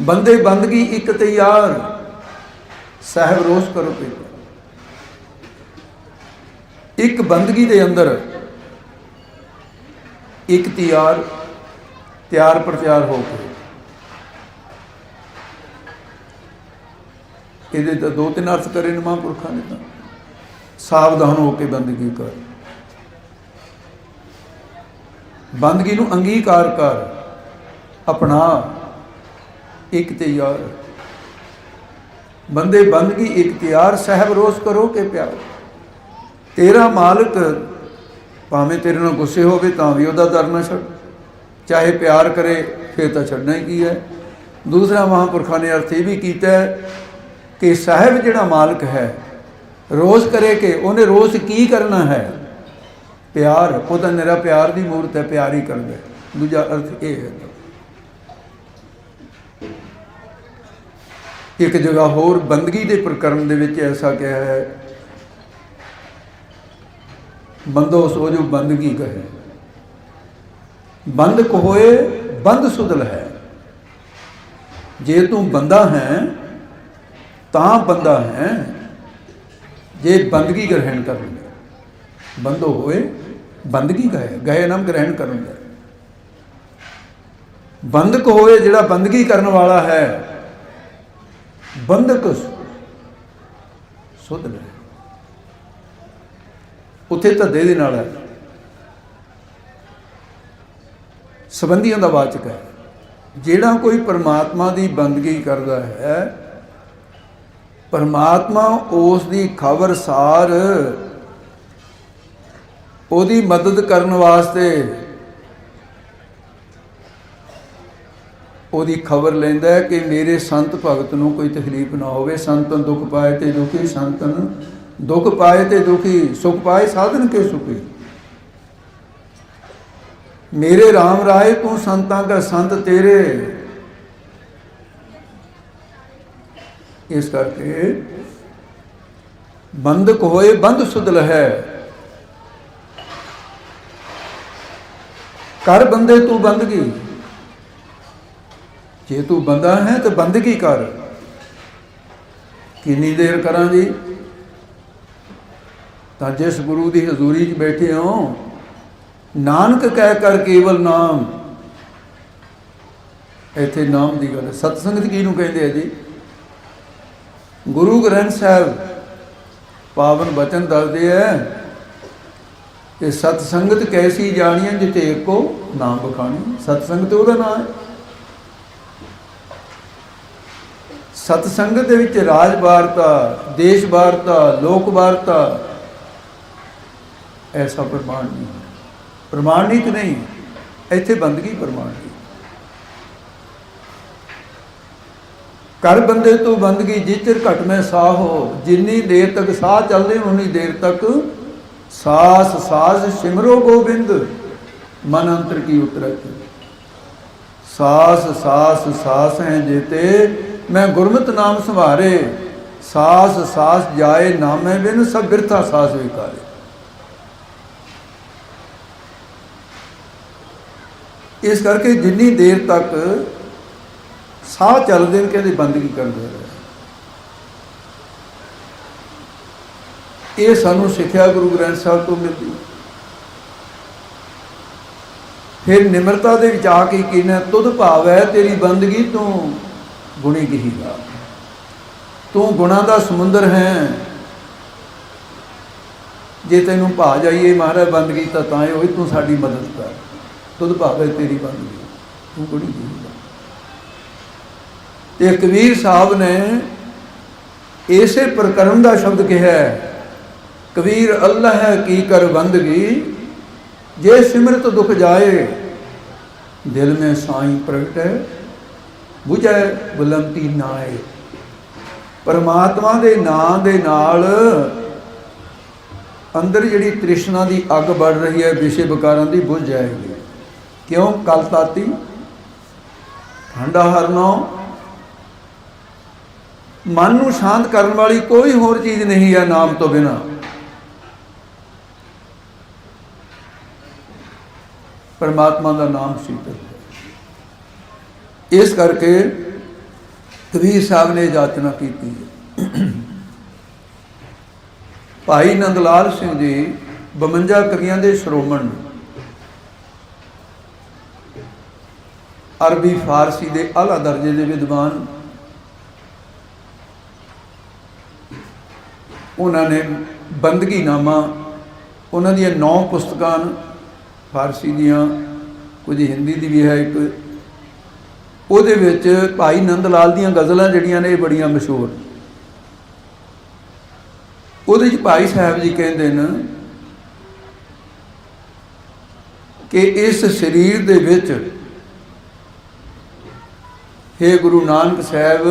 ਬੰਦੇ ਬੰਦਗੀ ਇੱਕ ਤੇ ਯਾਰ। ਸਾਹਿਬ ਰੋਸ ਕਰੋ ਪੇ ਇੱਕ ਬੰਦਗੀ ਦੇ ਅੰਦਰ ਇੱਕ ਤਿਆਰ ਤਿਆਰ ਪ੍ਰਤਿਆਰ ਹੋ ਕੇ। ਇਹਦੇ ਤਾਂ ਦੋ ਤਿੰਨ ਅਰਥ ਕਰੇ ਨੇ ਮਹਾਂਪੁਰਖਾਂ ਨੇ ਤਾਂ। ਸਾਵਧਾਨ ਹੋ ਕੇ ਬੰਦਗੀ ਕਰ। ਬੰਦਗੀ ਨੂੰ ਅੰਗੀਕਾਰ ਕਰ। ਅਪਣਾ ਇੱਕ ਤੇ ਯਾਰ ਬੰਦੇ ਬੰਦਗੀ ਇਖਤਿਆਰ ਸਹਿਬ ਰੋਸ ਕਰੋ ਕਿ ਪਿਆਰ। ਤੇਰਾ ਮਾਲਕ ਭਾਵੇਂ ਤੇਰੇ ਨਾਲ ਗੁੱਸੇ ਹੋਵੇ ਤਾਂ ਵੀ ਉਹਦਾ ਦਰ ਨਾ ਛੱਡ। ਚਾਹੇ ਪਿਆਰ ਕਰੇ, ਫਿਰ ਤਾਂ ਛੱਡਣਾ ਹੀ ਕੀ ਹੈ। ਦੂਸਰਾ ਮਹਾਂਪੁਰਖਾਂ ਨੇ ਅਰਥ ਇਹ ਵੀ ਕੀਤਾ ਕਿ ਸਾਹਿਬ ਜਿਹੜਾ ਮਾਲਕ ਹੈ ਰੋਜ਼ ਕਰੇ ਕਿ ਉਹਨੇ ਰੋਜ਼ ਕੀ ਕਰਨਾ ਹੈ? ਪਿਆਰ। ਉਹਦਾ ਨਿਰਾ ਪਿਆਰ ਦੀ ਮੂਰਤ ਹੈ, ਪਿਆਰ ਹੀ ਕਰਦਾ ਦੂਜਾ ਅਰਥ ਇਹ ਹੈ। ਇੱਕ ਜਗ੍ਹਾ ਹੋਰ ਬੰਦਗੀ ਦੇ ਪ੍ਰਕਰਮ ਦੇ ਵਿੱਚ ਐਸਾ ਕਿਹਾ ਹੈ, ਬੰਦੋ ਸੋ ਜੋ ਬੰਦਗੀ ਕਹੇ। ਬੰਦ ਕੋ ਹੋਏ ਬੰਦ ਸੁਦਲ ਹੈ। ਜੇ ਤੂੰ ਬੰਦਾ ਹੈ, ਤਾਂ ਬੰਦਾ ਹੈ, ਜੇ ਬੰਦਗੀ ਗ੍ਰਹਿਣ ਕਰ ਲੈ ਬੰਦੋ ਹੋਏ, ਬੰਦਗੀ ਗਏ ਗਏ ਨਾਮ ਗ੍ਰਹਿਣ ਕਰਨ ਦਾ। ਬੰਦਕ ਹੋਏ ਜਿਹੜਾ ਬੰਦਗੀ ਕਰਨ ਵਾਲਾ ਹੈ ਬੰਦਕ ਸੁਧ ਲੈ। ਉੱਥੇ ਧੱਦੇ ਦੇ ਨਾਲ ਹੈ। ਸਬੰਧੀਆਂ ਦਾ ਵਾਚਕ ਹੈ। ਜਿਹੜਾ ਕੋਈ ਪਰਮਾਤਮਾ ਦੀ ਬੰਦਗੀ ਕਰਦਾ ਹੈ, ਪਰਮਾਤਮਾ ਉਸ ਦੀ ਖਬਰ ਸਾਰ ਉਹਦੀ ਮਦਦ ਕਰਨ ਵਾਸਤੇ ਉਹਦੀ ਖਬਰ ਲੈਂਦਾ ਕਿ ਮੇਰੇ ਸੰਤ ਭਗਤ ਨੂੰ ਕੋਈ ਤਕਲੀਫ ਨਾ ਹੋਵੇ, ਸੰਤਨ ਦੁੱਖ ਪਾਏ ਤੇ ਦੁਖੀ, ਸੰਤਨ ਦੁੱਖ ਪਾਏ ਤੇ ਦੁਖੀ, ਸੁਖ ਪਾਏ ਸਾਧਨ ਕੇ ਸੁਖੀ। ਮੇਰੇ RAM ਰਾਏ, ਤੂੰ ਸੰਤਾਂ ਦਾ ਸੰਤ ਤੇਰੇ। ਇਸ ਕਰਕੇ ਬੰਦਕ ਹੋਏ ਬੰਦ ਸੁਦਲ ਹੈ। ਕਰ ਬੰਦੇ ਤੂੰ ਬੰਦਗੀ ਜੇ ਤੂੰ ਬੰਦਾ ਹੈ ਤਾਂ ਬੰਦਗੀ ਕਰ? ਕਿੰਨੀ ਦੇਰ ਕਰਾਂ ਜੀ ਤਾਂ ਜਿਸ ਗੁਰੂ ਦੀ ਹਜ਼ੂਰੀ 'ਚ ਬੈਠੇ ਹੋ, ਨਾਨਕ ਕਹਿ ਕਰ ਕੇਵਲ ਨਾਮ। ਇੱਥੇ ਨਾਮ ਦੀ ਗੱਲ ਹੈ। ਸਤਸੰਗਤ ਕਿਹਨੂੰ ਕਹਿੰਦੇ ਆ ਜੀ? ਗੁਰੂ ਗ੍ਰੰਥ ਸਾਹਿਬ ਪਾਵਨ ਬਚਨ ਦੱਸਦੇ ਆ ਕਿ ਸਤ ਸੰਗਤ ਕੈਸੀ ਜਾਣੀਆਂ ਜਿਤੇ ਏਕੋ ਨਾਮ ਬਖਾਣੀ। ਸਤ ਸੰਗਤ ਉਹਦਾ ਨਾਮ ਹੈ। ਸਤ ਸੰਗਤ ਦੇ ਵਿੱਚ ਰਾਜ ਵਾਰਤਾ, ਦੇਸ਼ ਵਾਰਤਾ, ਲੋਕ ਵਾਰਤਾ, ਐਸਾ ਪ੍ਰਮਾਣ ਨਹੀਂ ਪ੍ਰਮਾਣਿਤ ਨਹੀਂ ਇੱਥੇ ਬੰਦਗੀ ਪ੍ਰਮਾਣਿਤ ਕਰ ਬੰਦੇ ਤੋਂ ਬੰਦਗੀ ਜਿਚਰ ਘਟ ਮੈਂ ਸਾਹ ਹੋ, ਜਿੰਨੀ ਦੇਰ ਤੱਕ ਸਾਹ ਚੱਲਦੇ ਉਨੀ ਦੇਰ ਤੱਕ ਸਾਸ ਸਾਸ ਸਿਮਰੋ ਗੋਬਿੰਦ, ਮਨ ਅੰਤਰ ਕੀ ਉਤਰਤ ਸਾਸ ਸਾਸ ਸਾਸ ਹੈ ਜੇਤੇ ਮੈਂ ਗੁਰਮਤਿ ਨਾਮ ਸੰਭਾਰੇ ਸਾਸ ਸਾਸ ਜਾਏ ਨਾਮੇ ਬਿਨ ਸਭ ਬਿਰਥਾ ਸਾਸ ਵਿਕਾਰੇ। ਇਸ ਕਰਕੇ ਜਿੰਨੀ ਦੇਰ ਤੱਕ ਸਾਹ ਚੱਲਦੇ ਨੇ, ਕਹਿੰਦੇ ਬੰਦਗੀ ਕਰਦੇ ਰਹੇ। ਇਹ ਸਾਨੂੰ ਸਿੱਖਿਆ ਗੁਰੂ ਗ੍ਰੰਥ ਸਾਹਿਬ ਤੋਂ ਮਿਲਦੀ। ਫਿਰ ਨਿਮਰਤਾ ਦੇ ਵਿੱਚ ਆ ਕੇ ਕਿਨੇ ਤੁਧ ਭਾਵ ਹੈ ਤੇਰੀ ਬੰਦਗੀ ਤੂੰ ਗੁਣੀ ਕਹੀਦਾ ਤੂੰ ਗੁਣਾ ਦਾ ਸਮੁੰਦਰ ਹੈ। ਜੇ ਤੈਨੂੰ ਭਾ ਜਾਈਏ ਮਹਾਰਾਜ ਬੰਦਗੀ ਤਾਂ ਤਾਂ ਹੋਈ, ਤੂੰ ਸਾਡੀ ਮਦਦ ਕਰ। ਤੁਧ ਭਾਵੇ ਤੇਰੀ ਬੰਦਗੀ ਤੂੰ ਗੁਣੀ ਕਹੀਦਾ ਤੇ ਕਬੀਰ ਸਾਹਿਬ ਨੇ ਇਸੇ ਪ੍ਰਕਰਮ ਦਾ ਸ਼ਬਦ ਕਿਹਾ ਕਬੀਰ ਅੱਲਾ ਕੀ ਕਰ ਬੰਦਗੀ ਜੇ ਸਿਮਰਤ ਦੁਖ ਜਾਏ, ਦਿਲ में ਸਾਈਂ ਪ੍ਰਗਟੈ 부ਝੈ ਬੁਲੰਤੀ ਨਾਏ। ਪਰਮਾਤਮਾ ਦੇ ਨਾਂ ਦੇ ਨਾਲ ਅੰਦਰ ਜਿਹੜੀ ਤ੍ਰਿਸ਼ਨਾ ਦੀ ਅੱਗ ਬੜ ਰਹੀ ਹੈ ਵਿਸ਼ੇ ਵਿਕਾਰਾਂ ਦੀ ਬੁਝ ਜਾਏਗੀ। ਕਿਉਂ? ਕਲਤਾਤੀ ਠੰਡਾ ਹਰਨੋ ਮਨ ਨੂੰ ਸ਼ਾਂਤ ਕਰਨ ਵਾਲੀ ਕੋਈ ਹੋਰ ਚੀਜ਼ ਨਹੀਂ ਹੈ ਨਾਮ ਤੋਂ ਬਿਨਾ। ਪਰਮਾਤਮਾ ਦਾ ਨਾਮ ਸ਼ੀਤਲ ਹੈ ਇਸ ਕਰਕੇ ਕਬੀਰ ਸਾਹਿਬ ਨੇ ਜਾਚਨਾ ਕੀਤੀ ਹੈ। ਭਾਈ ਨੰਦ ਲਾਲ ਸਿੰਘ ਜੀ 52 ਕਵੀਆਂ ਦੇ ਸ਼੍ਰੋਮਣ ਅਰਬੀ ਫਾਰਸੀ ਦੇ ਆਲਾ ਦਰਜੇ ਦੇ ਵਿਦਵਾਨ। ਉਹਨਾਂ ਨੇ ਬੰਦਗੀ ਨਾਮਾ ਉਹਨਾਂ ਦੀਆਂ ਨੌ ਪੁਸਤਕਾਂ ਫਾਰਸੀ ਦੀਆਂ, ਕੁਝ ਹਿੰਦੀ ਦੀ ਵੀ ਹੈ ਇੱਕ। ਉਹਦੇ ਵਿੱਚ ਭਾਈ ਨੰਦ ਲਾਲ ਦੀਆਂ ਗਜ਼ਲਾਂ ਜਿਹੜੀਆਂ ਨੇ ਇਹ ਬੜੀਆਂ ਮਸ਼ਹੂਰ। ਉਹਦੇ ਵਿੱਚ ਭਾਈ ਸਾਹਿਬ ਜੀ ਕਹਿੰਦੇ ਨੇ ਕਿ ਇਸ ਸਰੀਰ ਦੇ ਵਿੱਚ हे ਗੁਰੂ ਨਾਨਕ ਸਾਹਿਬ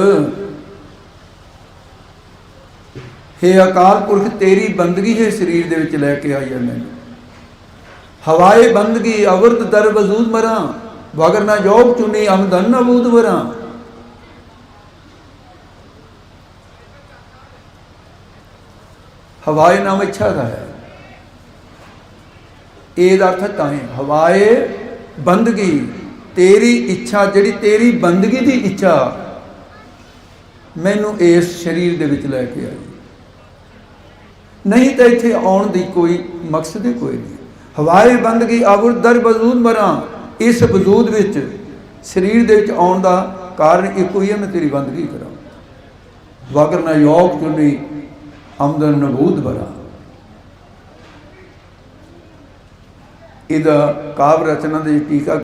हे ਅਕਾਲ ਪੁਰਖ, ਤੇਰੀ ਬੰਦਗੀ ਹੈ ਸਰੀਰ ਦੇ ਵਿੱਚ ਲੈ ਕੇ ਆਈ ਹੈ ਮੈਨੂੰ। ਹਵਾਏ ਬੰਦਗੀ ਅਵਰਤ ਦਰ ਵਜੂਦ ਮਰਾਂ। ਵਗਰ ਨਾ ਜੋਗ ਚੁਨੀ ਅਮਦਨ ਨਾ ਬੂਦ ਵਰਾਂ। ਹਵਾਏ ਨਾਮ ਇੱਛਾ ਦਾ ਹੈ। ਇਹਦਾ ਅਰਥ ਤਾਂ ਹੈ ਹਵਾਏ ਬੰਦਗੀ, ਤੇਰੀ ਇੱਛਾ, ਜਿਹੜੀ ਤੇਰੀ ਬੰਦਗੀ ਦੀ ਇੱਛਾ, ਮੈਨੂੰ ਇਸ ਸਰੀਰ ਦੇ ਵਿੱਚ ਲੈ ਕੇ ਆਈ। ਨਹੀਂ ਤਾਂ ਇੱਥੇ ਆਉਣ ਦੀ ਕੋਈ ਮਕਸਦ ਹੀ ਕੋਈ ਨਹੀਂ। ਹਵਾਏ ਬੰਦਗੀ ਅਬੁਰ ਦਰ ਬਜ਼ੂਦ ਮਰਾਂ। ਇਸ ਵਜੂਦ ਵਿੱਚ ਸਰੀਰ ਦੇ ਵਿੱਚ ਆਉਣ ਦਾ ਕਾਰਨ ਇੱਕੋ ਹੀ ਹੈ, ਮੈਂ ਤੇਰੀ ਬੰਦਗੀ ਕਰਾਂ। ਵਗਰ ਨਾ ਯੋਗ ਚੁਨੀ ਆਮਦਨ ਨਬੂਦ ਬਰਾ ਇਹਦਾ ਕਾਵ ਰਚਨਾ ਦੇ ਟੀਕਾ